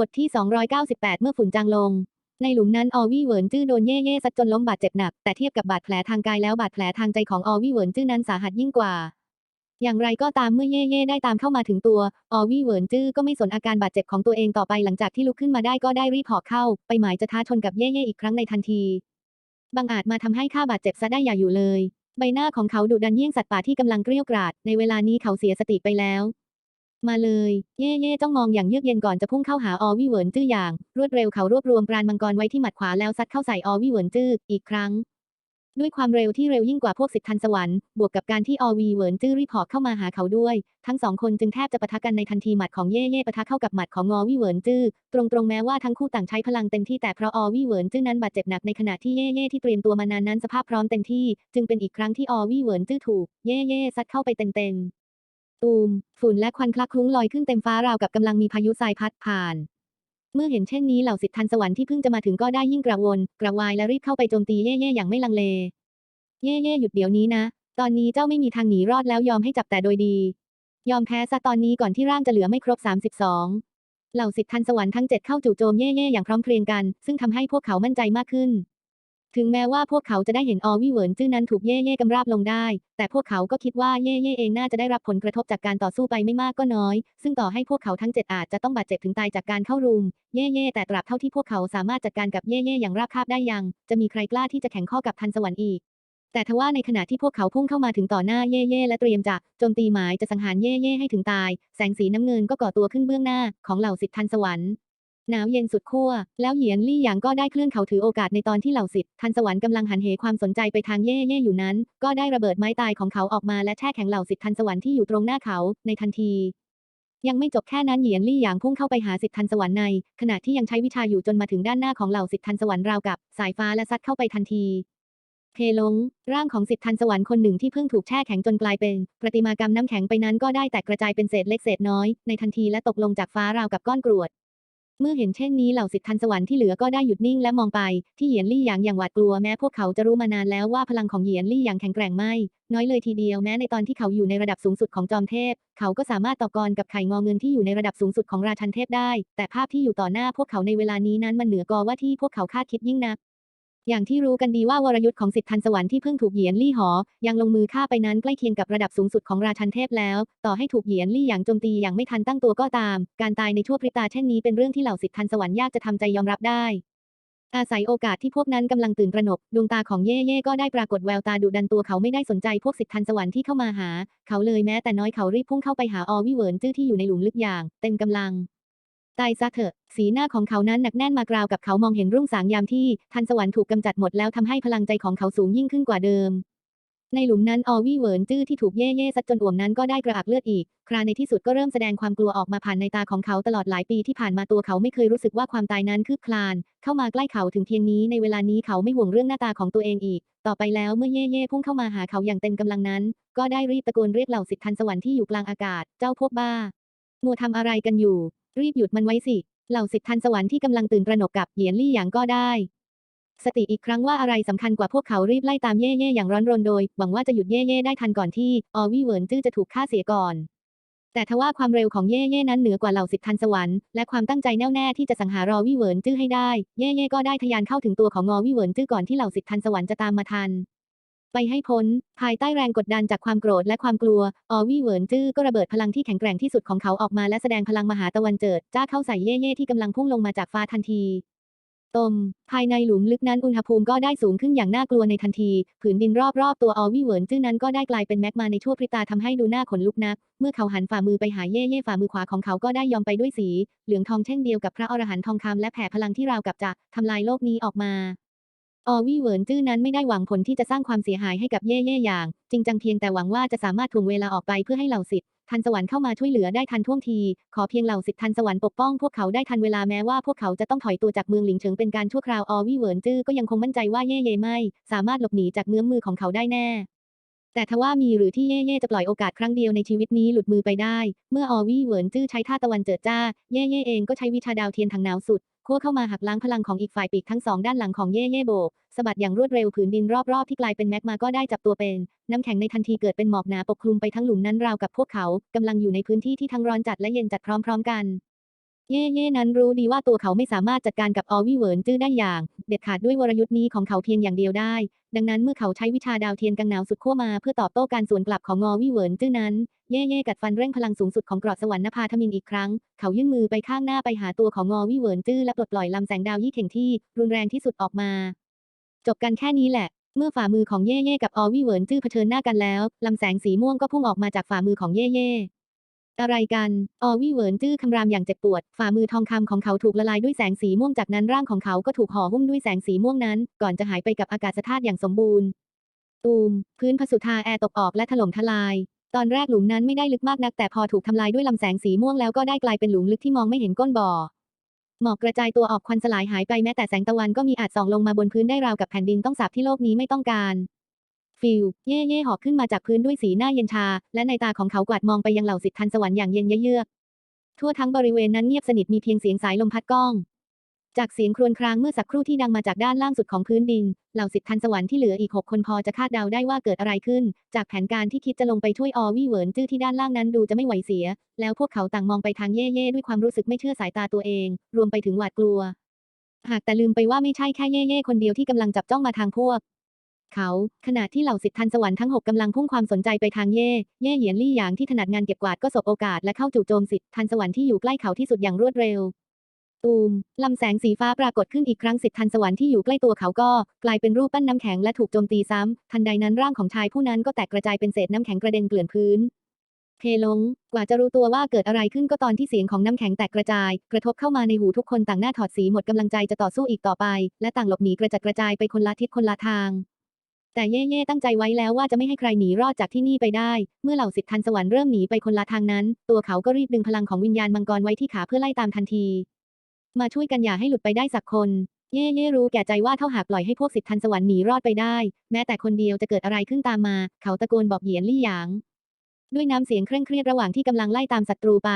บทที่ 298 เมื่อฝุ่นจางลง ในหลุมนั้นออวี่เหวินจื้อโดนเย่เย่ซัดจนล้มบาดเจ็บหนัก แต่เทียบกับบาดแผลทางกายแล้วบาดแผลทางใจของออวี่เหวินจื้อนั้นสาหัสยิ่งกว่า อย่างไรก็ตามเมื่อเย่เย่ได้ตามเข้ามาถึงตัว ออวี่เหวินจื้อก็ไม่สนอาการบาดเจ็บของตัวเองต่อไปหลังจากที่ลุกขึ้นมาได้ก็ได้รีบหอกเข้า ไปหมายจะท้าชนกับเย่เย่อีกครั้งในทันทีบังอาจมาทำให้ข้าบาดเจ็บซะได้อย่าอยู่เลย ใบหน้าของเขาดุดันเยี่ยงสัตว์ป่าที่กำลังเกรี้ยวกราดในเวลานี้เขาเสียสติไปแล้ว มาเลย เย่เย่จ้องมองอย่างเยือกเย็นก่อนจะพุ่งเข้าหาอวี่เวินจื้ออย่าง รวดเร็วเขารวบรวมปราณมังกรไว้ที่หมัดขวาแล้วซัดเข้าใส่อวี่เวินจื้ออีกครั้ง ด้วยความเร็วที่เร็วยิ่งกว่าพวกสิทธิทันสวรรค์บวกกับการที่อวีเวินจื้อรีบหอกเข้ามาหาเขาด้วย ทั้งสองคนจึงแทบจะปะทะกันในทันทีหมัดของเย่เย่ปะทะเข้ากับหมัดของงอวี่เวินจื้อตรงๆแม้ว่าทั้งคู่ต่างใช้พลังเต็มที่แต่เพราะอวี่เวินจื้อนั้นบาดเจ็บหนักในขณะที่เย่เย่ที่เตรียมตัวมานานนั้นสภาพพร้อมเต็มที่ จึงเป็นอีกครั้งที่อวีเวินจื้อถูกเย่เย่ซัดเข้าไปเต็มๆ ตูม ฝุ่นและควันคลักคลุ้งลอยขึ้นเต็มฟ้าราวกับกำลังมีพายุทรายพัดผ่าน เมื่อเห็นเช่นนี้เหล่าสิทธันสวรรค์ที่เพิ่งจะมาถึงก็ได้ยิ่งกระวน กระวายและรีบเข้าไปโจมตีเย่เย่อย่างไม่ลังเล เย่เย่หยุดเดี๋ยวนี้นะ ตอนนี้เจ้าไม่มีทางหนีรอดแล้วยอมให้จับแต่โดยดี ยอมแพ้ซะตอนนี้ก่อนที่ร่างจะเหลือไม่ครบ 32 เหล่าสิทธันสวรรค์ทั้งเจ็ดเข้าจู่โจมเย่เย่อย่างพร้อมเพรียงกัน ซึ่งทำให้พวกเขามั่นใจมากขึ้น ถึงแม้ว่าพวกเขาจะได้เห็นออวี่เวินจื้อนั้นถูกเย่เย่กำราบลงได้ แต่พวกเขาก็คิดว่าเย่เย่เองน่าจะได้รับผลกระทบจากการต่อสู้ไปไม่มากก็น้อย ซึ่งต่อให้พวกเขาทั้งเจ็ดอาจจะต้องบาดเจ็บถึงตายจากการเข้ารุม เย่เย่แต่ตราบเท่าที่พวกเขาสามารถจัดการกับเย่เย่อย่างราบคาบได้ยัง จะมีใครกล้าที่จะแข่งข้อกับทันสวรรค์อีกแต่ทว่าในขณะที่พวกเขาพุ่งเข้ามาถึงต่อหน้าเย่เย่และเตรียมจะโจมตีหมายจะสังหารเย่เย่ให้ถึงตาย แสงสีน้ำเงินก็ก่อตัวขึ้นเบื้องหน้าของเหล่าสิทธิทันสวรรค์ หนาวเย็นสุดขั้ว แล้วเหยียนลี่หยางก็ได้เคลื่อนเขาถือโอกาสในตอนที่เหล่าสิทธิ์ทันสวรรค์กำลังหันเหความสนใจไปทางเย่เย่อยู่นั้น ก็ได้ระเบิดไม้ตายของเขาออกมาและแช่แข็งเหล่าสิทธิ์ทันสวรรค์ที่อยู่ตรงหน้าเขาในทันที ยังไม่จบแค่นั้นเหยียนลี่หยางพุ่งเข้าไปหาสิทธิ์ทันสวรรค์ใน ขณะที่ยังใช้วิชาอยู่จนมาถึงด้านหน้าของเหล่าสิทธิ์ทันสวรรค์ราวกับ สายฟ้าและซัดเข้าไปทันทีเทลงร่างของสิทธิ์ทันสวรรค์คนหนึ่งที่เพิ่งถูกแช่แข็งจนกลายเป็น ประติมากรรมน้ำแข็งไปนั้นก็ได้แตกกระจายเป็นเศษเล็กเศษน้อยในทันทีและตกลงจากฟ้าราวกับก้อนกรวด เมื่อเห็นเช่นนี้เหล่าสิทธิ์ทันสวรรค์ที่เหลือก็ได้หยุดนิ่งและมองไป ที่เหยียนลี่หยางอย่างหวาดกลัวแม้พวกเขาจะรู้มานานแล้วว่าพลังของเหยียนลี่หยางแข็งแกร่งไม่ น้อยเลยทีเดียวแม้ในตอนที่เขาอยู่ในระดับสูงสุดของจอมเทพ เขาก็สามารถต่อกรกับไข่งอเงินที่อยู่ในระดับสูงสุดของราชันเทพได้ แต่ภาพที่อยู่ต่อหน้าพวกเขาในเวลานี้นั้นมันเหนือกว่าที่พวกเขาคาดคิดยิ่งนัก อย่างที่รู้กันดีว่าวรยุทธ์ของสิทธิทันสวรรค์ที่เพิ่งถูกเหยียนลี่หอ ยังลงมือฆ่าไปนั้นใกล้เคียงกับระดับสูงสุดของราชันเทพแล้ว ต่อให้ถูกเหยียนลี่อย่างโจมตีอย่างไม่ทันตั้งตัวก็ตาม การตายในชั่วพริบตาเช่นนี้เป็นเรื่องที่เหล่าสิทธิทันสวรรค์ยากจะทำใจยอมรับได้ อาศัยโอกาสที่พวกนั้นกำลังตื่นตระหนก ดวงตาของเย่เย่ก็ได้ปรากฏแววตาดุดันตัวเขาไม่ได้สนใจพวกสิทธิทันสวรรค์ที่เข้ามาหา เขาเลยแม้แต่น้อยเขารีบพุ่งเข้าไปหาอวิเวิร์นจื้อที่อยู่ในหลุมลึกอย่าง เต็มกำลัง ตายซะเถอะ สีหน้าของเขานั้นหนักแน่นมากราวกับเขามองเห็นรุ่งสางยามที่ทันสวรรค์ถูกกำจัดหมดแล้วทำให้พลังใจของเขาสูงยิ่งขึ้นกว่าเดิม ในหลุมนั้นออวี่เหวินจื้อที่ถูกเย่เย่ซัดจนอ่วมนั้นก็ได้กระอักเลือดอีก คราในที่สุดก็เริ่มแสดงความกลัวออกมาผ่านในตาของเขาตลอดหลายปีที่ผ่านมาตัวเขาไม่เคยรู้สึกว่าความตายนั้นคืบคลาน เข้ามาใกล้เขาถึงเพียงนี้ในเวลานี้เขาไม่ห่วงเรื่องหน้าตาของตัวเองอีก ต่อไปแล้วเมื่อเย่เย่พุ่งเข้ามาหาเขาอย่างเต็มกำลังนั้น ก็ได้รีบตะโกนเรียกเหล่าสิทธันสวรรค์ที่อยู่กลางอากาศ เจ้าพวกบ้ามัวทำอะไรกันอยู่ รีบหยุดมันไว้สิ เหล่าสิทธันสวรรค์ที่กำลังตื่นตระหนกกับเหยียนลี่หยางก็ได้ สติอีกครั้งว่าอะไรสำคัญกว่าพวกเขารีบไล่ตามเย่เย่อย่างร้อนรนโดย หวังว่าจะหยุดเย่เย่ได้ทันก่อนที่ ออวี่เหวินจื้อจะถูกฆ่าเสียก่อน แต่ทว่าความเร็วของเย่เย่นั้นเหนือกว่าเหล่าสิทธันสวรรค์และความตั้งใจแน่วแน่ที่จะสังหารอวี่เหวินจื้อให้ได้ เย่เย่ก็ได้ทะยานเข้าถึงตัวของอวี่เหวินจื้อก่อนที่เหล่าสิทธันสวรรค์จะตามมาทัน ไปให้พ้น ภายใต้แรงกดดันจากความโกรธและความกลัว ออวี่เหวินจื้อก็ระเบิดพลังที่แข็งแกร่งที่สุดของเขาออกมาและแสดงพลังมหาตะวันเจิด จ้าเข้าใส่เย่เย่ที่กำลังพุ่งลงมาจากฟ้าทันทีตม ภายในหลุมลึกนั้นอุณหภูมิก็ได้สูงขึ้นอย่างน่ากลัวในทันที ผืนดินรอบๆ ตัวออวี่เหวินจื้อนั้นก็ได้กลายเป็นแมกมาในชั่วพริบตาทำให้ดูหน้าขนลุกนัก เมื่อเขาหันฝ่ามือไปหาเย่เย่ฝ่ามือขวาของเขาก็ได้ยอมไปด้วยสี เหลืองทองเช่นเดียวกับพระอรหันต์ทองคำและแผ่พลังที่ราวกับจะทำลายโลกนี้ออกมา อวี่เหวินจื้อนั้นไม่ได้หวังผลที่จะสร้างความเสียหายให้กับเย่เย่อย่าง จริงจังเพียงแต่หวังว่าจะสามารถถ่วงเวลาออกไปเพื่อให้เหล่าสิทธิ์ทันสวรรค์เข้ามาช่วยเหลือได้ทันท่วงที ขอเพียงเหล่าสิทธิ์ทันสวรรค์ปกป้องพวกเขาได้ทันเวลาแม้ว่าพวกเขาจะต้องถอยตัวจากเมืองหลิงเฉิงเป็นการชั่วคราวอวี่เหวินจื้อก็ยังคงมั่นใจว่าเย่เย่ไม่ สามารถหลบหนีจากเงื้อมมือของเขาได้แน่แต่ทว่ามีหรือที่เย่เย่จะปล่อยโอกาสครั้งเดียวในชีวิตนี้หลุดมือไปได้ เมื่อออวี่เหวินจื้อใช้ท่าตะวันเจิดจ้า เย่เย่เองก็ใช้วิชาดาวเทียนทางหนาวสุด ขั้วเข้ามาหักล้างพลังของอีกฝ่ายปีกทั้งสองด้านหลังของเย่เย่โบกสะบัดอย่างรวดเร็วผืนดินรอบๆที่กลายเป็นแมกมาก็ได้จับตัวเป็น น้ำแข็งในทันทีเกิดเป็นหมอกหนาปกคลุมไปทั้งหลุมนั้นราวกับพวกเขากำลังอยู่ในพื้นที่ที่ทั้งร้อนจัดและเย็นจัดพร้อมๆกัน เย่เย่นั้นรู้ดีว่าตัวเขาไม่สามารถจัดการกับออวี่เวินจื้อได้อย่าง เด็ดขาดด้วยวรยุทธ์นี้ของเขาเพียงอย่างเดียวได้ ดังนั้นเมื่อเขาใช้วิชาดาวเทียนกังหนาวสุดขั้วมาเพื่อตอบโต้การสวนกลับของงอวี่เวินจื้อนั้น เย่เย่กัดฟันเร่งพลังสูงสุดของกรอดสวรรค์นภาทมินอีกครั้ง เขายื่นมือไปข้างหน้าไปหาตัวของงอวี่เวินจื้อและปลดปล่อยลำแสงดาวยี่เข่งที่ รุนแรงที่สุดออกมา จบกันแค่นี้แหละเมื่อฝ่ามือของเย่เย่กับออวี่เวินจื้อเผชิญหน้ากันแล้วลำแสงสีม่วงก็พุ่งออกมาจากฝ่ามือของเย่เย่ อะไรกัน ออวี่เหวินจื้อคำรามอย่างเจ็บปวด ฝ่ามือทองคำของเขาถูกละลายด้วยแสงสีม่วงจากนั้นร่างของเขาก็ถูกห่อหุ้มด้วยแสงสีม่วงนั้น ก่อนจะหายไปกับอากาศธาตุอย่างสมบูรณ์ ตูม พื้นพสุธาแอร์ตกออกและถล่มทลาย ตอนแรกหลุมนั้นไม่ได้ลึกมากนัก แต่พอถูกทำลายด้วยลำแสงสีม่วงแล้วก็ได้กลายเป็นหลุมลึกที่มองไม่เห็นก้นบ่อ หมอกกระจายตัวออกควันสลายหายไปแม้แต่แสงตะวันก็มีอาจส่องลงมาบนพื้นได้ราวกับแผ่นดินต้องสาบที่โลกนี้ไม่ต้องการ ฟิลเย่เย่หอบขึ้นมาจากพื้นด้วยสีหน้าเย็นชา และในตาของเขากวาดมองไปยังเหล่าสิทธิทันสวรรค์อย่างเย็นเยือก ทั่วทั้งบริเวณนั้นเงียบสนิทมีเพียงเสียงสายลมพัดก้อง จากเสียงครวญครางเมื่อสักครู่ที่ดังมาจากด้านล่างสุดของพื้นดิน เหล่าสิทธิทันสวรรค์ที่เหลืออีกหกคนพอจะคาดเดาได้ว่าเกิดอะไรขึ้น จากแผนการที่คิดจะลงไปช่วยออวี่เหวินจื้อที่ด้านล่างนั้นดูจะไม่ไหวเสีย แล้วพวกเขาต่างมองไปทางเย่เย่ด้วยความรู้สึกไม่เชื่อสายตาตัวเอง รวมไปถึงหวาดกลัว หากแต่ลืมไปว่าไม่ใช่แค่เย่เย่คนเดียวที่กำลังจับจ้องมาทางพวก เขา ขณะที่เหล่าสิทธิทันสวรรค์ทั้งหกกำลังพุ่งความสนใจไปทางเย่ เย่เหยียนลี่หยางที่ถนัดงานเก็บกวาดก็สบโอกาสและเข้าจู่โจมสิทธิทันสวรรค์ที่อยู่ใกล้เขาที่สุดอย่างรวดเร็วตูมลำแสงสีฟ้าปรากฏขึ้นอีกครั้งสิทธิทันสวรรค์ที่อยู่ใกล้ตัวเขาก็ กลายเป็นรูปปั้นน้ำแข็งและถูกโจมตีซ้ำทันใดนั้นร่างของชายผู้นั้นก็แตกกระจายเป็นเศษน้ำแข็งกระเด็นเกลื่อนพื้นเพลง กว่าจะรู้ตัวว่าเกิดอะไรขึ้นก็ตอนที่เสียงของน้ำแข็งแตกกระจาย กระทบเข้ามาในหูทุกคนต่างหน้าถอดสีหมดกำลังใจจะต่อสู้อีกต่อไป และต่างหลบหนีกระจัดกระจายไปคนละทิศคนละทาง แต่เย่เย่ตั้งใจไว้แล้วว่าจะไม่ให้ใครหนีรอดจากที่นี่ไปได้ เมื่อเหล่าสิทธิ์ทันสวรรค์เริ่มหนีไปคนละทางนั้น ตัวเขาก็รีบดึงพลังของวิญญาณมังกรไว้ที่ขาเพื่อไล่ตามทันที มาช่วยกันอย่าให้หลุดไปได้สักคน เย่เย่รู้แก่ใจว่าถ้าหากปล่อยให้พวกสิทธิ์ทันสวรรค์หนีรอดไปได้ แม้แต่คนเดียวจะเกิดอะไรขึ้นตามมา เขาตะโกนบอกเหยียนลี่หยาง ด้วยน้ำเสียงเคร่งเครียดระหว่างที่กำลังไล่ตามศัตรูไป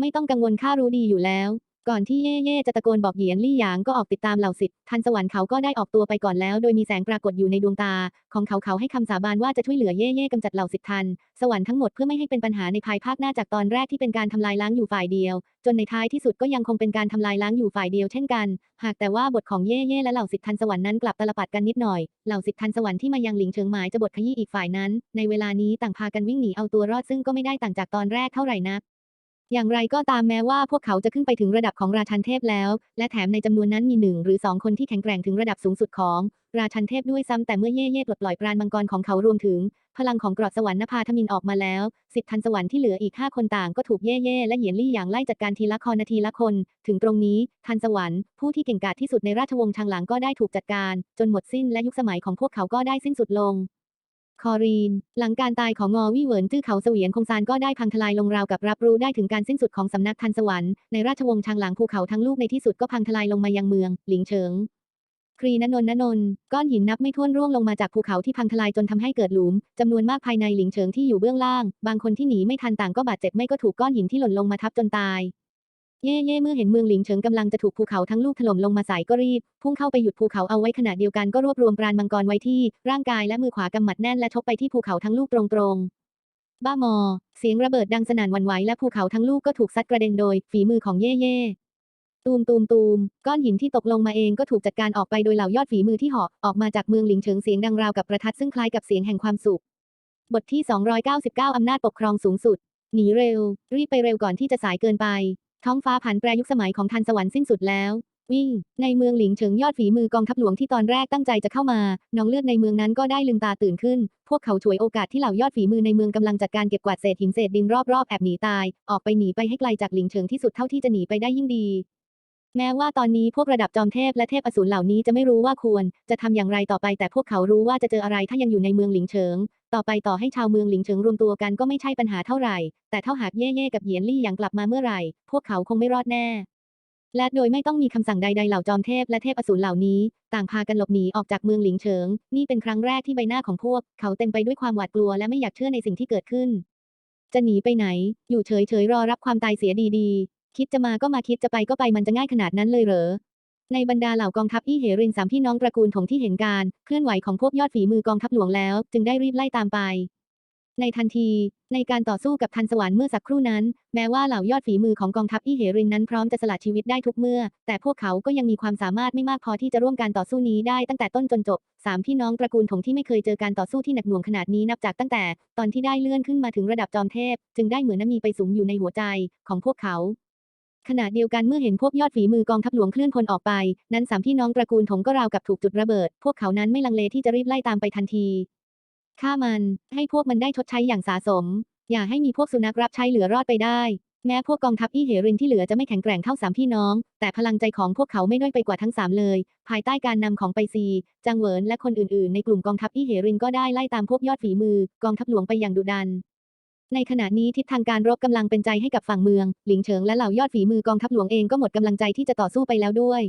ไม่ต้องกังวลข้ารู้ดีอยู่แล้ว ก่อนที่เย่เย่จะตะโกนบอกเหยียนลี่หยางก็ออกติดตามเหล่าสิทธิ์ทันสวรรค์เขาก็ได้ออกตัวไปก่อนแล้ว โดยมีแสงปรากฏอยู่ในดวงตา ของเขาเขาให้คำสาบานว่าจะช่วยเหลือเย่เย่กำจัดเหล่าสิทธิ์ทันสวรรค์ทั้งหมดเพื่อไม่ให้เป็นปัญหาในภายภาคหน้าจากตอนแรกที่เป็นการทำลายล้างอยู่ฝ่ายเดียว จนในท้ายที่สุดก็ยังคงเป็นการทำลายล้างอยู่ฝ่ายเดียวเช่นกัน หากแต่ว่าบทของเย่เย่และเหล่าสิทธิ์ทันสวรรค์นั้นกลับตลปัดกันนิดหน่อยเหล่าสิทธิ์ทันสวรรค์ที่มายังหลิงเฉิงหมายจะบทขยี้อีกฝ่ายนั้น ในเวลานี้ต่างพากันวิ่งหนีเอาตัวรอดซึ่งก็ไม่ได้ต่างจากตอนแรกเท่าไหร่นัก อย่างไรก็ตามแม้ว่าพวกเขาจะขึ้นไปถึงระดับของราชันเทพแล้ว และแถมในจำนวนนั้นมีหนึ่งหรือสองคนที่แข็งแกร่งถึงระดับสูงสุดของ ราชันเทพด้วยซ้ำแต่เมื่อเย่เย่ปลดปล่อยปราณมังกรของเขารวมถึง พลังของกรอดสวรรค์นภาทมินออกมาแล้วสิทธันสวรรค์ที่เหลืออีก5คนต่างก็ถูกเย่เย่และเหยียนลี่อย่างไล่จัดการทีละคนนาทีละคน ถึงตรงนี้ ทันสวรรค์ผู้ที่เก่งกาจที่สุดในราชวงศ์ชางหลังก็ได้ถูกจัดการ จนหมดสิ้นและยุคสมัยของพวกเขาก็ได้สิ้นสุดลง คอรีน หลังการตายของงอวี่เหวินจื้อเขาเสวียนคงซานก็ได้พังทลายลงราวกับรับรู้ได้ถึงการสิ้นสุดของสำนักทันสวรรค์ในราชวงศ์ชางหลังภูเขาทั้งลูกในที่สุดก็พังทลายลงมายังเมือง หลิงเฉิงครีนนนนนนก้อนหินนับไม่ถ้วนร่วงลงมาจากภูเขาที่พังทลายจนทำให้เกิดหลุมจำนวนมากภายในหลิงเฉิงที่อยู่เบื้องล่าง บางคนที่หนีไม่ทันต่างก็บาดเจ็บไม่ก็ถูกก้อนหินที่หล่นลงมาทับจนตาย เย่เย่เมื่อเห็นเมืองหลิงเฉิงกำลังจะถูกภูเขาทั้งลูกถล่มลงมาใส่ก็รีบ พุ่งเข้าไปหยุดภูเขาเอาไว้ขณะเดียวกันก็รวบรวมปราณมังกรไว้ที่ร่างกายและมือขวากำหมัดแน่นและชกไปที่ภูเขาทั้งลูกตรงๆบ้ามอ เสียงระเบิดดังสนั่นวั่นไหวและภูเขาทั้งลูกก็ถูกซัดกระเด็นโดย ฝีมือของเย่เย่ตูมตูมตูม ก้อนหินที่ตกลงมาเองก็ถูกจัดการออกไปโดยเหล่ายอดฝีมือที่หาะออกมาจากเมืองหลิงเฉิงเสียงดังราวกับประทัดซึ่งคล้ายกับเสียงแห่งความสุข บทที่ 299 อำนาจปกครองสูงสุด หนีเร็ว รีบไปเร็วก่อนที่จะสายเกินไป ท้องฟ้าผันแปรยุคสมัยของทันสวรรค์สิ้นสุดแล้ว วิ่ง ในเมืองหลิงเฉิงยอดฝีมือกองทัพหลวงที่ตอนแรกตั้งใจจะเข้ามา น้องเลือดในเมืองนั้นก็ได้ลืมตาตื่นขึ้น พวกเขาฉวยโอกาสที่เหล่ายอดฝีมือในเมืองกำลังจัดการเก็บกวาดเศษหินเศษดินรอบๆแอบหนีตาย ออกไปหนีไปให้ไกลจากหลิงเฉิงที่สุดเท่าที่จะหนีไปได้ยิ่งดี แม้ว่าตอนนี้พวกระดับจอมเทพและเทพอสูรเหล่านี้จะไม่รู้ว่าควร จะทำอย่างไรต่อไปแต่พวกเขารู้ว่าจะเจออะไรถ้ายังอยู่ในเมืองหลิงเฉิง ต่อไปต่อให้ชาวเมืองหลิงเฉิงรวมตัวกันก็ไม่ใช่ปัญหาเท่าไหร่ แต่ถ้าหากเย่เย่กับเหยียนลี่ยังกลับมาเมื่อไหร่ พวกเขาคงไม่รอดแน่ และโดยไม่ต้องมีคำสั่งใดๆเหล่าจอมเทพและเทพอสูรเหล่านี้ ต่างพากันหลบหนีออกจากเมืองหลิงเฉิง นี่เป็นครั้งแรกที่ใบหน้าของพวก เขาเต็มไปด้วยความหวาดกลัวและไม่อยากเชื่อในสิ่งที่เกิดขึ้นจะหนีไปไหน อยู่เฉยๆรอรับความตายเสียดีๆ คิดจะมาก็มาคิดจะไปก็ไปมันจะง่ายขนาดนั้นเลยเหรอ ในบรรดาเหล่ากองทัพอี้เหรินสามพี่น้องตระกูลถงที่เห็นการเคลื่อนไหวของพวกยอดฝีมือกองทัพหลวงแล้ว จึงได้รีบไล่ตามไป ในทันที ในการต่อสู้กับทันสวรรค์เมื่อสักครู่นั้น แม้ว่าเหล่ายอดฝีมือของกองทัพอี้เหรินนั้นพร้อมจะสละชีวิตได้ทุกเมื่อ แต่พวกเขาก็ยังมีความสามารถไม่มากพอที่จะร่วมการต่อสู้นี้ได้ตั้งแต่ต้นจนจบสามพี่น้องตระกูลถงที่ไม่เคยเจอการต่อสู้ที่หนักหน่วงขนาดนี้นับจากตั้งแต่ ตอนที่ได้เลื่อนขึ้นมาถึงระดับจอมเทพ จึงได้เหมือนน้ำมีไปสูงอยู่ในหัวใจของพวกเขา ขณะเดียวกันเมื่อเห็นพวกยอดฝีมือกองทัพหลวงเคลื่อนพลออกไป นั้นสามพี่น้องตระกูลถงก็ราวกับถูกจุดระเบิด พวกเขานั้นไม่ลังเลที่จะรีบไล่ตามไปทันทีฆ่ามัน ให้พวกมันได้ชดใช้อย่างสาสม อย่าให้มีพวกสุนัขรับใช้เหลือรอดไปได้ แม้พวกกองทัพอี้เหรินที่เหลือจะไม่แข็งแกร่งเท่าสามพี่น้อง แต่พลังใจของพวกเขาไม่ด้อยไปกว่าทั้งสามเลย ภายใต้การนำของไปซีจังเหวินและคนอื่นๆ ในกลุ่มกองทัพอี้เหรินก็ได้ไล่ตามพวกยอดฝีมือกองทัพหลวงไปอย่างดุดัน ในขณะนี้ทิศทางการรบกำลังเป็นใจให้กับฝั่งเมือง หลิงเฉิงและเหล่ายอดฝีมือกองทัพหลวงเองก็หมดกำลังใจที่จะต่อสู้ไปแล้วด้วย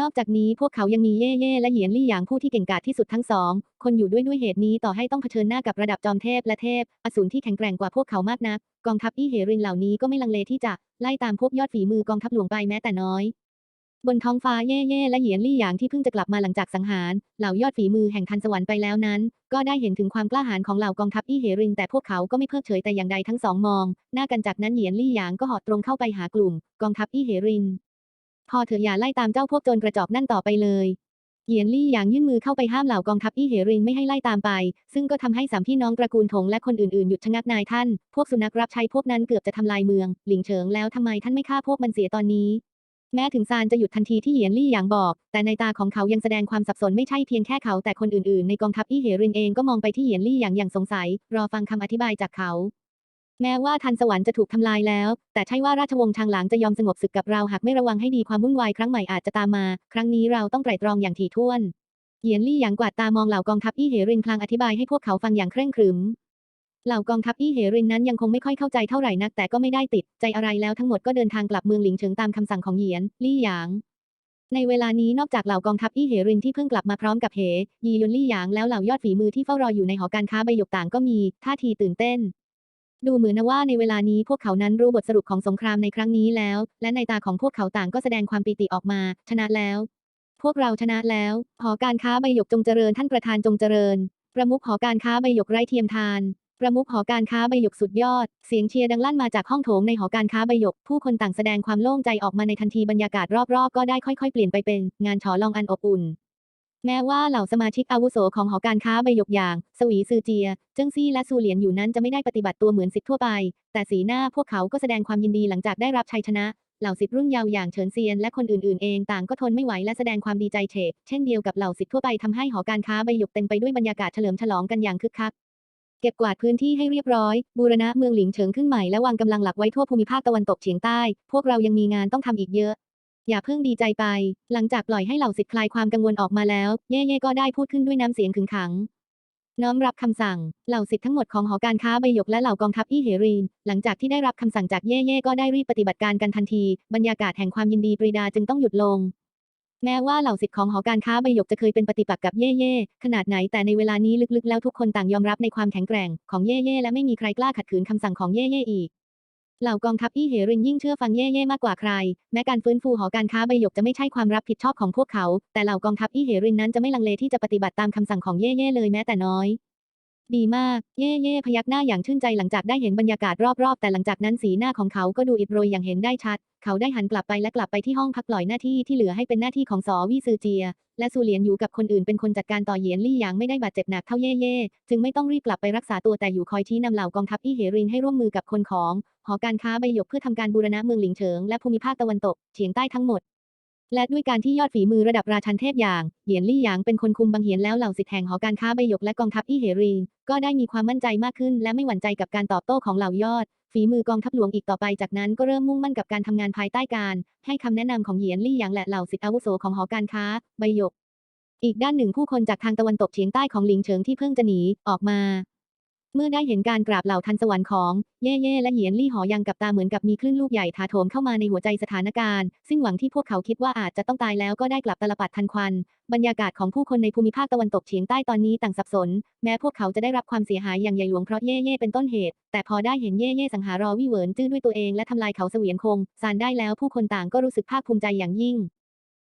นอกจากนี้พวกเขายังมีเย่เย่และเหยียนลี่หยางผู้ที่เก่งกาจที่สุดทั้งสอง คนอยู่ด้วยด้วยเหตุนี้ต่อให้ต้องเผชิญหน้ากับระดับจอมเทพและเทพ อสูรที่แข็งแกร่งกว่าพวกเขามากนัก กองทัพอี้เหรินเหล่านี้ก็ไม่ลังเลที่จะไล่ตามพวกยอดฝีมือกองทัพหลวงไปแม้แต่น้อย บนท้องฟ้าเย่เย่และเหยียนลี่หยางที่เพิ่งจะกลับมาหลังจากสังหาร เหล่ายอดฝีมือแห่งทันสวรรค์ไปแล้วนั้น ก็ได้เห็นถึงความกล้าหาญของเหล่ากองทัพอี้เหรินแต่พวกเขาก็ไม่เพิกเฉยแต่อย่างใดทั้งสองมอง หน้ากันจากนั้นเหยียนลี่หยางก็หอดตรงเข้าไปหากลุ่ม กองทัพอี้เหรินพอเถอะอย่าไล่ตามเจ้าพวกโจรกระจอกนั่นต่อไปเลยเหยียนลี่หยางยื่นมือเข้าไปห้ามเหล่ากองทัพอี้เหรินไม่ให้ไล่ตามไป ซึ่งก็ทำให้สามพี่น้องตระกูลถงและคนอื่นๆหยุดชะงักนายท่าน พวกสุนัขรับใช้พวกนั้นเกือบจะทำลายเมือง หลิงเฉิงแล้วทำไมท่านไม่ฆ่าพวกมันเสียตอนนี้ แม้ถึงซานจะหยุดทันทีที่เหยียนลี่หยางบอก แต่ในตาของเขายังแสดงความสับสนไม่ใช่เพียงแค่เขาแต่คนอื่นๆ ในกองทัพอี้เหรินเองก็มองไปที่เหยียนลี่หยางอย่างสงสัย รอฟังคำอธิบายจากเขา แม้ว่าทันสวรรค์จะถูกทำลายแล้ว แต่ใช่ว่าราชวงศ์ชางหลางจะยอมสงบศึกกับเราหากไม่ระวังให้ดีความวุ่นวายครั้งใหม่อาจจะตามมา ครั้งนี้เราต้องไตร่ตรองอย่างถี่ถ้วนเหยียนลี่หยางกวาดตามองเหล่ากองทัพอี้เหรินพลางอธิบายให้พวกเขาฟังอย่างเคร่งครึม เหล่ากองทัพอี้เหรินนั้นยังคงไม่ค่อยเข้าใจเท่าไหร่นักแต่ก็ไม่ได้ติด ใจอะไรแล้วทั้งหมดก็เดินทางกลับเมืองหลิงเฉิงตามคำสั่งของเหยียนลี่หยาง ในเวลานี้นอกจากเหล่ากองทัพอี้เหรินที่เพิ่งกลับมาพร้อมกับเหยียนลี่หยางแล้วเหล่ายอดฝีมือที่เฝ้ารออยู่ในหอการค้าใบหยกต่างก็มีท่าทีตื่นเต้น ดูเหมือนนะว่าในเวลานี้พวกเขานั้นรู้บทสรุปของสงครามในครั้งนี้แล้ว และในตาของพวกเขาต่างก็แสดงความปีติออกมา ชนะแล้ว พวกเราชนะแล้ว หอการค้าใบหยกจงเจริญท่านประธานจงเจริญ ประมุขหอการค้าใบหยกไร้เทียมทาน ประมุขหอการค้าใบหยกสุดยอด เสียงเชียร์ดังลั่นมาจากห้องโถงในหอการค้าใบหยก ผู้คนต่างแสดงความโล่งใจออกมาในทันทีบรรยากาศรอบๆ ก็ได้ค่อยๆ เปลี่ยนไปเป็นงานฉลองอันอบอุ่น แม้ว่าเหล่าสมาชิกอาวุโสของหอการค้าใบหยกอย่าง สวีซือเจีย เจิ้งซี่และซูเหลียนอยู่นั้นจะไม่ได้ปฏิบัติตัวเหมือนสิทธิ์ทั่วไป แต่สีหน้าพวกเขาก็แสดงความยินดีหลังจากได้รับชัยชนะ เหล่าสิทธิ์รุ่นเยาว์อย่างเฉินเซียนและคนอื่นๆเองต่างก็ทนไม่ไหวและแสดงความดีใจเฉกเช่นเดียวกับเหล่าสิทธิ์ทั่วไปทำให้หอการค้าใบหยกเต็มไปด้วยบรรยากาศเฉลิมฉลองกันอย่างคึกคัก เก็บกวาดพื้นที่ให้เรียบร้อย บูรณะเมืองหลิงเฉิงขึ้นใหม่และวางกำลังหลักไว้ทั่วภูมิภาคตะวันตกเฉียงใต้ พวกเรายังมีงานต้องทำอีกเยอะ อย่าเพิ่งดีใจไป หลังจากปล่อยให้เหล่าสิทธิ์คลายความกังวลออกมาแล้ว เย่เย่ก็ได้พูดขึ้นด้วยน้ำเสียงขึงขัง น้อมรับคำสั่ง เหล่าสิทธิ์ทั้งหมดของหอการค้าใบหยกและเหล่ากองทัพอี้เหรีน หลังจากที่ได้รับคำสั่งจากเย่เย่ก็ได้รีบปฏิบัติการกันทันที บรรยากาศแห่งความยินดีปรีดาจึงต้องหยุดลง แม้ว่าเหล่าสิทธิ์ของหอการค้าใบหยกจะเคยเป็นปฏิปักษ์กับเย่เย่ขนาดไหนแต่ในเวลานี้ลึกๆ แล้วทุกคนต่างยอมรับในความแข็งแกร่งของเย่เย่และไม่มีใครกล้าขัดขืนคำสั่งของเย่เย่อีกเหล่ากองทัพอี้เหรินยิ่งเชื่อฟังเย่เย่มากกว่าใคร แม้การฟื้นฟูหอการค้าใบหยกจะไม่ใช่ความรับผิดชอบของพวกเขา แต่เหล่ากองทัพอี้เหรินนั้นจะไม่ลังเลที่จะปฏิบัติตามคำสั่งของเย่เย่เลยแม้แต่น้อย ดีมาก เย่เย่พยักหน้าอย่างชื่นใจหลังจากได้เห็นบรรยากาศรอบๆ แต่หลังจากนั้นสีหน้าของเขาก็ดูอิดโรยอย่างเห็นได้ชัด เขาได้หันกลับไปและกลับไปที่ห้องพักปล่อยหน้าที่ที่เหลือให้เป็นหน้าที่ของสอวีซือเจีย และซูเหลียนอยู่กับคนอื่นเป็นคนจัดการต่อเหยียนลี่หยางไม่ได้บาดเจ็บหนักเท่าเย่เย่จึงไม่ต้องรีบกลับไปรักษาตัวแต่อยู่คอยชี้นำเหล่ากองทัพอี้เหรินให้ร่วมมือกับคนของหอการค้าใบหยกเพื่อทำการบูรณะเมืองหลิงเฉิงและภูมิภาคตะวันตกเฉียงใต้ทั้งหมด และด้วยการที่ยอดฝีมือระดับราชันเทพอย่าง เหยียนลี่หยางเป็นคนคุมบังเหียนแล้วเหล่าสิทธิแห่งหอการค้าใบหยกและกองทัพอี้เหรินก็ได้มีความมั่นใจมากขึ้น และไม่หวั่นใจกับการตอบโต้ของเหล่ายอด ฝีมือกองทัพหลวงอีกต่อไปจากนั้นก็เริ่มมุ่งมั่นกับการทำงานภายใต้การ ให้คำแนะนำของเหยียนลี่หยางและเหล่าสิทธิอาวุโสของหอการค้าใบหยก อีกด้านหนึ่งผู้คนจากทางตะวันตกเฉียงใต้ของหลิงเฉิงที่เพิ่งจะหนีออกมา เมื่อได้เห็นการกราบเหล่าทันสวรรค์ของ เย่เย่และเหยียนลี่หอยังกับตาเหมือนกับมีคลื่นลูกใหญ่ถาโถมเข้ามาในหัวใจสถานการณ์ ซึ่งหวังที่พวกเขาคิดว่าอาจจะต้องตายแล้วก็ได้กลับตลปัดทันควัน บรรยากาศของผู้คนในภูมิภาคตะวันตกเฉียงใต้ตอนนี้ต่างสับสน แม้พวกเขาจะได้รับความเสียหายอย่างใหญ่หลวงเพราะเย่เย่เป็นต้นเหตุ แต่พอได้เห็นเย่เย่สังหารอวี่เวินจื้อด้วยตัวเองและทำลายเขาเสวียนคงซานได้แล้วผู้คนต่างก็รู้สึกภาคภูมิใจอย่างยิ่ง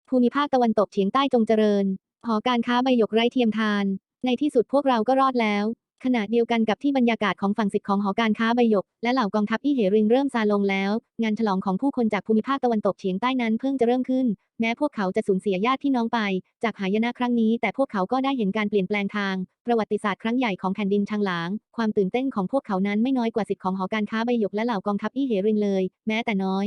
ภูมิภาคตะวันตกเฉียงใต้จงเจริญหอการค้าใบหยกไร้เทียมทาน ในที่สุดพวกเราก็รอดแล้ว ขณะเดียวกันกับที่บรรยากาศของฝั่งสิทธิ์ของหอการค้าใบหยก และเหล่ากองทัพอีเหริงเริ่มซาลงแล้ว งานฉลองของผู้คนจากภูมิภาคตะวันตกเฉียงใต้นั้นเพิ่งจะเริ่มขึ้น แม้พวกเขาจะสูญเสียญาติพี่น้องไป จากหายนะครั้งนี้ แต่พวกเขาก็ได้เห็นการเปลี่ยนแปลงทาง ประวัติศาสตร์ครั้งใหญ่ของแผ่นดินชางหลาง ความตื่นเต้นของพวกเขานั้นไม่น้อยกว่าสิทธิ์ของหอการค้าใบหยกและเหล่ากองทัพอีเหริงเลย แม้แต่น้อย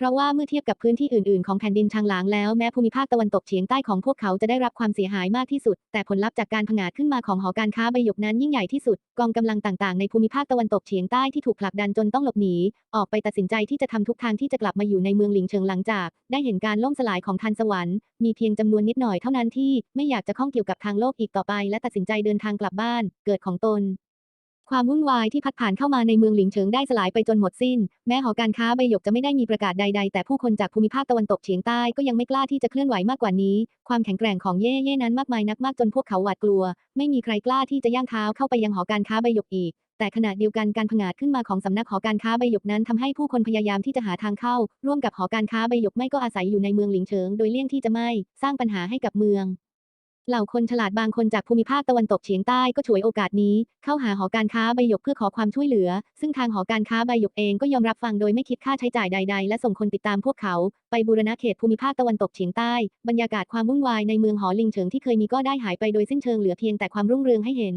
เพราะว่าเมื่อเทียบกับพื้นที่อื่นๆ ของแผ่นดินชางหลางแล้วแม้ภูมิภาคตะวันตกเฉียงใต้ของพวกเขาจะได้รับความเสียหายมากที่สุด แต่ผลลัพธ์จากการผงาดขึ้นมาของหอการค้าใบหยกนั้นยิ่งใหญ่ที่สุด กองกำลังต่างๆ ในภูมิภาคตะวันตกเฉียงใต้ที่ถูกผลักดันจนต้องหลบหนี ออกไปตัดสินใจที่จะทำทุกทางที่จะกลับมาอยู่ในเมืองหลิงเฉิงหลังจาก ได้เห็นการล่มสลายของทันสวรรค์มีเพียงจำนวนนิดหน่อยเท่านั้นที่ไม่อยากจะข้องเกี่ยวกับทางโลกอีกต่อไป และตัดสินใจเดินทางกลับบ้าน เกิดของตน ความวุ่นวายที่พัดผ่านเข้ามาในเมืองหลิงเฉิงได้สลายไปจนหมดสิ้น แม้หอการค้าใบหยกจะไม่ได้มีประกาศใด ๆ แต่ผู้คนจากภูมิภาคตะวันตกเฉียงใต้ก็ยังไม่กล้าที่จะเคลื่อนไหวมากกว่านี้ ความแข็งแกร่งของเย่เย่นั้นมากมายนักมากจนพวกเขาหวาดกลัว ไม่มีใครกล้าที่จะย่างเท้าเข้าไปยังหอการค้าใบหยกอีก แต่ขณะเดียวกันการผงาดขึ้นมาของสำนักหอการค้าใบหยกนั้นทำให้ผู้คนพยายามที่จะหาทางเข้า ร่วมกับหอการค้าใบหยกไม่ก็อาศัยอยู่ในเมืองหลิงเฉิง โดยเลี่ยงที่จะไม่สร้างปัญหาให้กับเมือง เหล่าคนฉลาดบางคนจากภูมิภาคตะวันตกเฉียงใต้ก็ฉวยโอกาสนี้ เข้าหาหอการค้าใบหยกเพื่อขอความช่วยเหลือ ซึ่งทางหอการค้าใบหยกเองก็ยอมรับฟังโดยไม่คิดค่าใช้จ่ายใด ๆ และส่งคนติดตามพวกเขา ไปบูรณะเขตภูมิภาคตะวันตกเฉียงใต้ บรรยากาศความวุ่นวายในเมืองหอลิงเฉิงที่เคยมีก็ได้หายไปโดยสิ้นเชิงเหลือเพียงแต่ความรุ่งเรืองให้เห็น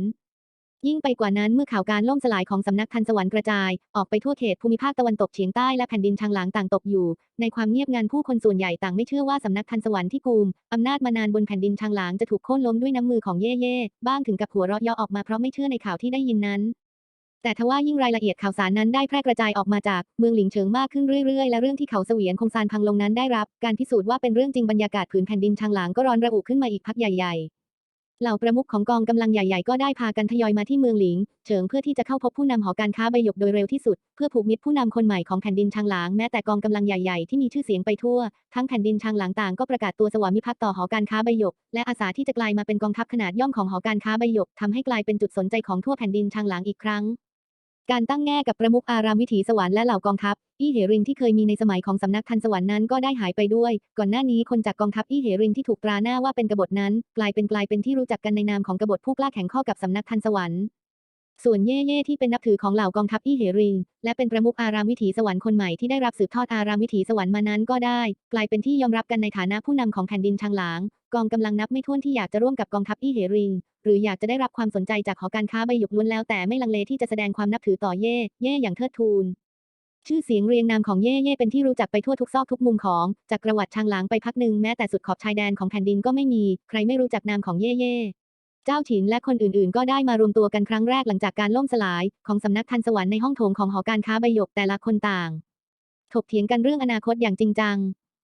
ยิ่งไปกว่านั้นเมื่อข่าวการล่มสลายของสำนักทันสวรรค์กระจาย ออกไปทั่วเขตภูมิภาคตะวันตกเฉียงใต้และแผ่นดินชางหลางต่างตกอยู่ ในความเงียบงันผู้คนส่วนใหญ่ต่างไม่เชื่อว่าสำนักทันสวรรค์ที่กุมอำนาจมานานบนแผ่นดินชางหลางจะถูกโค่นล้มด้วยน้ำมือของเย่เย่บ้างถึงกับหัวเราะเยาะออกมาเพราะไม่เชื่อในข่าวที่ได้ยินนั้นแต่ทว่ายิ่งรายละเอียดข่าวสารนั้นได้แพร่กระจายออกมาจากเมืองหลิงเฉิงมากขึ้นเรื่อยๆ และเรื่องที่เขาเสวียนคงซานพังลงนั้นได้รับ การพิสูจน์ว่าเป็นเรื่องจริงบรรยากาศผืนแผ่นดินชางหลางก็ร้อนระอุขึ้นมาอีกพักใหญ่ๆ เหล่าประมุขของกองกำลังใหญ่ ๆ ก็ได้พากันทยอยมาที่เมืองหลิง เฉิงเพื่อที่จะเข้าพบผู้นำหอการค้าใบหยกโดยเร็วที่สุด เพื่อผูกมิตรผู้นำคนใหม่ของแผ่นดินชางหลางแม้แต่กองกำลังใหญ่ ๆ ที่มีชื่อเสียงไปทั่ว ทั้งแผ่นดินชางหลางต่างก็ประกาศตัวสวามิภักดิ์ต่อหอการค้าใบหยก และอาสาที่จะกลายมาเป็นกองทัพขนาดย่อมของหอการค้าใบหยกทำให้กลายเป็นจุดสนใจของทั่วแผ่นดินชางหลางอีกครั้ง การตั้งแง่กับประมุขอารามวิถีสวรรค์และเหล่ากองทัพ อี้เหริงที่เคยมีในสมัยของสำนักทันสวรรค์นั้นก็ได้หายไปด้วย ก่อนหน้านี้คนจากกองทัพอี้เหริงที่ถูกตราหน้าว่าเป็นกบฏนั้น กลายเป็นกลายเป็นที่รู้จักกันในนามของกบฏผู้กล้าแข่งข้อกับสำนักทันสวรรค์ ส่วนเย่เย่ที่เป็นนับถือของเหล่ากองทัพอี้เหริงและเป็นประมุขอารามวิถีสวรรค์คนใหม่ที่ได้รับสืบทอดอารามวิถีสวรรค์มานั้นก็ได้ กลายเป็นที่ยอมรับกันในฐานะผู้นำของแผ่นดินชางหลาง กองกำลังนับไม่ถ้วนที่อยากจะร่วมกับกองทัพอี้เหริง หรืออยากจะได้รับความสนใจจากหอการค้าใบหยกล้วนแล้วแต่ไม่ลังเลที่จะแสดงความนับถือต่อเย่ เย่อย่างเทิดทูน ชื่อเสียงเรียงนามของเย่เย่เป็นที่รู้จักไปทั่วทุกซอกทุกมุมของจักรวรรดิชางหลางไปพักหนึ่งแม้แต่สุดขอบชายแดนของแผ่นดินก็ไม่มี ใครไม่รู้จักนามของเย่เย่เจ้าฉินและคนอื่นๆ ก็ได้มารวมตัวกันครั้งแรกหลังจากการล่มสลาย ของสำนักทันสวรรค์ในห้องโถงของหอการค้าใบหยกแต่ละคนต่าง ถกเถียงกันเรื่องอนาคตอย่างจริงจัง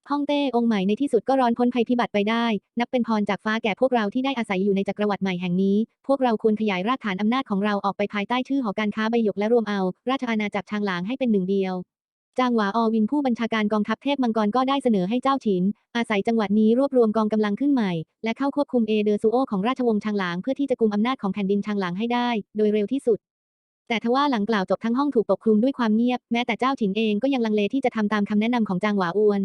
ฮ่องเต้องค์ใหม่ในที่สุดก็ร้อนพ้นภัยพิบัติไปได้ นับเป็นพรจากฟ้าแก่พวกเราที่ได้อาศัยอยู่ในจักรวรรดิใหม่แห่งนี้ พวกเราควรขยายรากฐานอำนาจของเราออกไปภายใต้ชื่อหอการค้าใบหยกและรวมเอา ราชอาณาจักรชางหลางให้เป็นหนึ่งเดียว จางหวาอวินผู้บัญชาการกองทัพเทพมังกรก็ได้เสนอให้เจ้าฉิน อาศัยจังหวัดนี้รวบรวมกองกำลังขึ้นใหม่ และเข้าควบคุมเอเดอร์ซูโอของราชวงศ์ชางหลางเพื่อที่จะกุมอำนาจของแผ่นดินชางหลางให้ได้ โดยเร็วที่สุดแต่ทว่าหลังกล่าวจบทั้งห้องถูกปกคลุมด้วยความเงียบ แม้แต่เจ้าฉินเองก็ยังลังเลที่จะทำตามคำแนะนำของจางหวาอวน